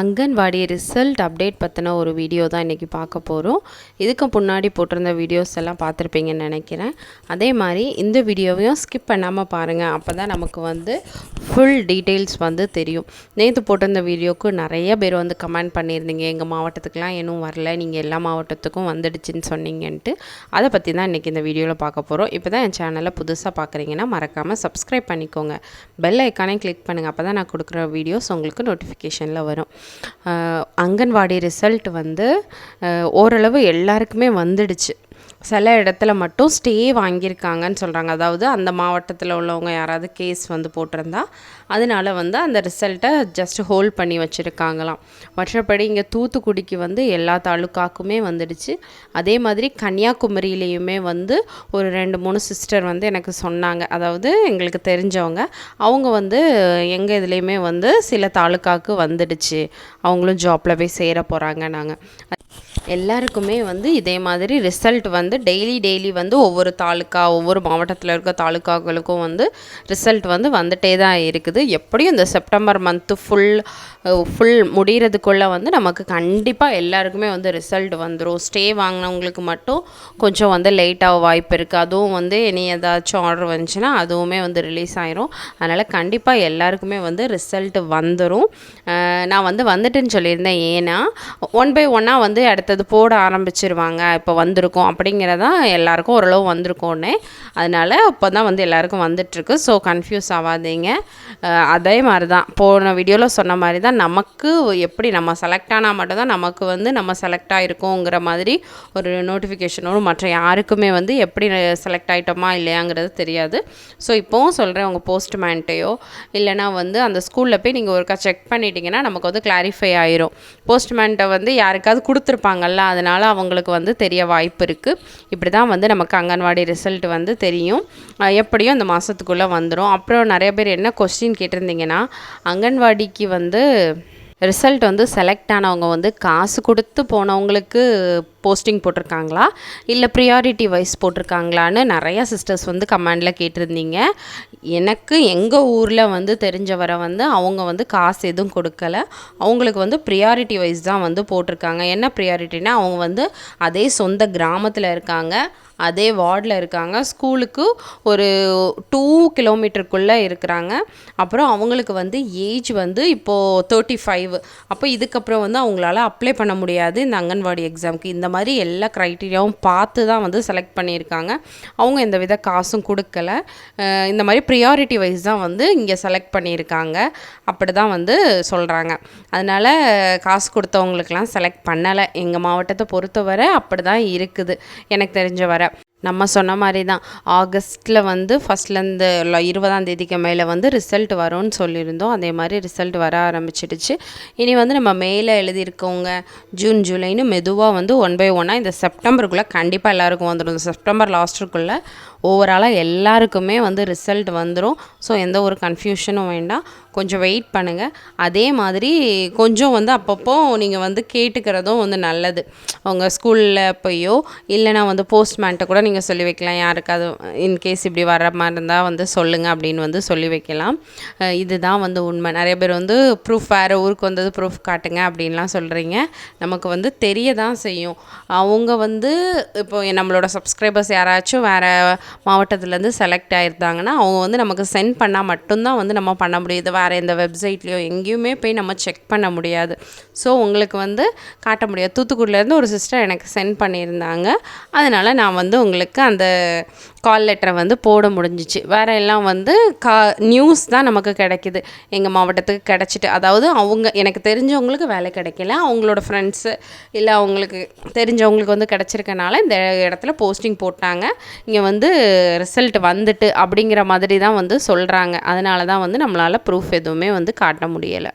Anganwadi result update பற்றின ஒரு video தான் இன்றைக்கி பார்க்க போகிறோம் இதுக்கு முன்னாடி போட்டிருந்த வீடியோஸ் எல்லாம் பார்த்துருப்பீங்கன்னு நினைக்கிறேன். அதே மாதிரி இந்த வீடியோவையும் ஸ்கிப் பண்ணாமல் பாருங்கள் அப்போ தான் நமக்கு வந்து ஃபுல் டீட்டெயில்ஸ் வந்து தெரியும். நேற்று போட்டிருந்த வீடியோவுக்கு நிறைய பேர் வந்து கமெண்ட் பண்ணியிருந்தீங்க. எங்கள் மாவட்டத்துக்குலாம் இன்னும் வரல. நீங்கள் எல்லா மாவட்டத்துக்கும் வந்துடுச்சுன்னு சொன்னீங்கன்ட்டு. அதை பற்றி தான் இன்றைக்கி இந்த வீடியோவில் பார்க்க போகிறோம் இப்போ தான் என் சேனலை புதுசாக பார்க்குறீங்கன்னா மறக்காமல் சப்ஸ்கிரைப் பண்ணிக்கோங்க. பெல் ஐக்கானே கிளிக் பண்ணுங்கள் அப்போ தான் நான் கொடுக்குற வீடியோஸ் உங்களுக்கு நோட்டிஃபிகேஷனில் வரும். அங்கன்வாடி ரிசல்ட் வந்து ஓரளவு எல்லாருக்குமே வந்துடுச்சு. சில இடத்துல மட்டும் ஸ்டே வாங்கியிருக்காங்கன்னு சொல்கிறாங்க அதாவது அந்த மாவட்டத்தில் உள்ளவங்க யாராவது கேஸ் வந்து போட்டிருந்தா அதனால வந்து அந்த ரிசல்ட்டை ஜஸ்ட் ஹோல்ட் பண்ணி வச்சுருக்காங்களாம். மற்றபடி இங்கே தூத்துக்குடிக்கு வந்து எல்லா தாலுக்காக்குமே வந்துடுச்சு. அதே மாதிரி கன்னியாகுமரியிலையுமே வந்து ஒரு ரெண்டு மூணு சிஸ்டர் வந்து எனக்கு சொன்னாங்க. அதாவது எங்களுக்கு தெரிஞ்சவங்க அவங்க வந்து எங்கள் இதுலேயுமே வந்து சில தாலுக்காவுக்கு வந்துடுச்சு. அவங்களும் ஜாப்பில் போய் சேர போகிறாங்க நாங்கள் எல்லாருக்குமே வந்து இதே மாதிரி ரிசல்ட் வந்து வந்து டெய்லி டெய்லி வந்து ஒவ்வொரு தாலுக்கா ஒவ்வொரு மாவட்டத்தில் இருக்க தாலுக்காக்களுக்கும் வந்து ரிசல்ட் வந்து வந்துட்டே தான் இருக்குது. எப்படியும் இந்த செப்டம்பர் மந்த்து ஃபுல் ஃபுல் முடிகிறதுக்குள்ளே வந்து நமக்கு கண்டிப்பாக எல்லாருக்குமே வந்து ரிசல்ட் வந்துடும் ஸ்டே வாங்கினவங்களுக்கு மட்டும் கொஞ்சம் வந்து லேட்டாக வாய்ப்பு இருக்குது அதுவும் வந்து இனி ஏதாச்சும் ஆர்டர் வந்துச்சுன்னா அதுவுமே வந்து ரிலீஸ் ஆயிரும். அதனால் கண்டிப்பாக எல்லாருக்குமே வந்து ரிசல்ட் வந்துடும் நான் வந்து வந்துட்டுன்னு சொல்லியிருந்தேன். ஏன்னா ஒன் பை ஒன்னாக வந்து அடுத்தது போட ஆரம்பிச்சிருவாங்க. இப்போ வந்திருக்கோம். அப்படிங்கிறதா எல்லாருக்கும் ஓரளவு வந்திருக்கோன்னே அதனால் இப்போ தான் வந்து எல்லாருக்கும் வந்துட்டுருக்கு. ஸோ கன்ஃபியூஸ் ஆகாதீங்க அதே மாதிரி தான் போன வீடியோவில் சொன்ன மாதிரி தான் நமக்கு எப்படி நம்ம செலக்ட் ஆனால் மட்டும்தான் நமக்கு வந்து நம்ம செலக்ட் ஆகிருக்கோங்கிற மாதிரி ஒரு நோட்டிஃபிகேஷனும் மற்ற யாருக்குமே வந்து எப்படி செலக்ட் ஆகிட்டோமா இல்லையாங்கிறது தெரியாது. ஸோ இப்போவும் சொல்கிறேன் உங்கள் போஸ்ட்மேன்ட்டையோ இல்லைனா வந்து அந்த ஸ்கூலில் போய் நீங்கள் ஒருக்கா செக் பண்ணிட்டீங்கன்னா நமக்கு வந்து கிளாரிஃபை ஆயிரும். போஸ்ட்மேன்ட்டை வந்து யாருக்காவது கொடுத்துருப்பாங்கல்ல அதனால் அவங்களுக்கு வந்து தெரிய வாய்ப்பு இருக்குது இப்படி தான் வந்து நமக்கு அங்கன்வாடி ரிசல்ட் வந்து தெரியும். எப்படியும் இந்த மாதத்துக்குள்ளே வந்துடும் அப்புறம் நிறைய பேர் என்ன கொஸ்டின் கேட்டிருந்தீங்கன்னா அங்கன்வாடிக்கு வந்து ரிசல்ட் வந்து செலக்ட் ஆனவங்க வந்து காசு கொடுத்து போனவங்களுக்கு போஸ்டிங் போட்டிருக்காங்களா? இல்லை ப்ரியாரிட்டி வைஸ் போட்டிருக்காங்களான்னு நிறையா சிஸ்டர்ஸ் வந்து கமெண்டில் கேட்டிருந்தீங்க. எனக்கு எங்கள் ஊரில் வந்து தெரிஞ்சவரை வந்து அவங்க வந்து காசு எதுவும் கொடுக்கல. அவங்களுக்கு வந்து ப்ரியாரிட்டி வைஸ் தான் வந்து போட்டிருக்காங்க. என்ன ப்ரியாரிட்டினா அவங்க வந்து அதே சொந்த கிராமத்தில் இருக்காங்க. அதே வார்டில் இருக்காங்க. ஸ்கூலுக்கு ஒரு டூ கிலோமீட்டருக்குள்ளே இருக்கிறாங்க. அப்புறம் அவங்களுக்கு வந்து ஏஜ் வந்து இப்போது தேர்ட்டி ஃபைவ் அப்போ இதுக்கப்புறம் வந்து அவங்களால அப்ளை பண்ண முடியாது இந்த அங்கன்வாடி எக்ஸாமுக்கு இந்த மாதிரி மாதிரி எல்லா க்ரைட்டீரியாவும் பார்த்து தான் வந்து செலக்ட் பண்ணியிருக்காங்க. அவங்க எந்த வித காசும் கொடுக்கல. இந்த மாதிரி ப்ரியாரிட்டி வைஸ் தான் வந்து இங்கே செலக்ட் பண்ணியிருக்காங்க. அப்படி தான் வந்து சொல்கிறாங்க அதனால் காசு கொடுத்தவங்களுக்கெல்லாம் செலக்ட் பண்ணலை. எங்கள் மாவட்டத்தை பொறுத்தவரை அப்படி தான் இருக்குது. எனக்கு தெரிஞ்ச வரை. நம்ம சொன்ன மாதிரி தான் ஆகஸ்ட்டில் வந்து ஃபஸ்ட்லேருந்து இருபதாம் தேதிக்கு மேலே வந்து ரிசல்ட் வரும்னு சொல்லியிருந்தோம். அதே மாதிரி ரிசல்ட் வர ஆரம்பிச்சிடுச்சு. இனி வந்து நம்ம மேலே எழுதியிருக்கவங்க ஜூன் ஜூலைன்னு மெதுவாக வந்து ஒன் பை ஒன்னாக இந்த செப்டம்பருக்குள்ளே கண்டிப்பாக எல்லாருக்கும் வந்துடும். செப்டம்பர் லாஸ்ட்டுக்குள்ளே ஓவராலாக எல்லாருக்குமே வந்து ரிசல்ட் வந்துடும் ஸோ எந்த ஒரு கன்ஃபியூஷனும் வேண்டாம். கொஞ்சம் வெயிட் பண்ணுங்கள் அதே மாதிரி கொஞ்சம் வந்து அப்பப்போ நீங்கள் வந்து கேட்டுக்கிறதும் வந்து நல்லது. உங்கள் ஸ்கூலில் போயோ இல்லைனா வந்து போஸ்ட்மேன்ட்ட கூட நீங்கள் சொல்லி வைக்கலாம். யாருக்காவது இன்கேஸ் இப்படி வர மாதிரி இருந்தால் வந்து சொல்லுங்கள் அப்படின்னு வந்து சொல்லி வைக்கலாம். இதுதான் வந்து உண்மை. நிறைய பேர் வந்து ப்ரூஃப் வேறு ஊருக்கு வந்தது ப்ரூஃப் காட்டுங்க அப்படின்லாம் சொல்கிறீங்க நமக்கு வந்து தெரிய தான் செய்யும். அவங்க வந்து இப்போ நம்மளோட சப்ஸ்கிரைபர்ஸ் யாராச்சும் வேறு மாவட்டத்துலேருந்து செலக்ட் ஆகிருந்தாங்கன்னா அவங்க வந்து நமக்கு சென்ட் பண்ணால் மட்டும்தான் வந்து நம்ம பண்ண முடியுது வேறு எந்த வெப்சைட்லேயோ எங்கேயுமே போய் நம்ம செக் பண்ண முடியாது. ஸோ உங்களுக்கு வந்து காட்ட முடியாது. தூத்துக்குடியிலேருந்து ஒரு சிஸ்டர் எனக்கு சென்ட் பண்ணியிருந்தாங்க. அதனால் நான் வந்து உங்களுக்கு அந்த கால் லெட்டரை வந்து போட முடிஞ்சிச்சு. வேற எல்லாம் வந்து கா நியூஸ் தான் நமக்கு கிடைக்குது. எங்கள் மாவட்டத்துக்கு கிடச்சிட்டு அதாவது அவங்க எனக்கு தெரிஞ்சவங்களுக்கு வேலை கிடைக்கல. அவங்களோட ஃப்ரெண்ட்ஸு இல்லை அவங்களுக்கு தெரிஞ்சவங்களுக்கு வந்து கிடச்சிருக்கனால இந்த இடத்துல போஸ்டிங் போட்டாங்க. இங்கே வந்து ரிசல்ட் வந்துட்டு அப்படிங்கிற மாதிரி தான் வந்து சொல்கிறாங்க அதனால தான் வந்து நம்மளால் ப்ரூஃப் எதுவுமே வந்து காட்ட முடியலை.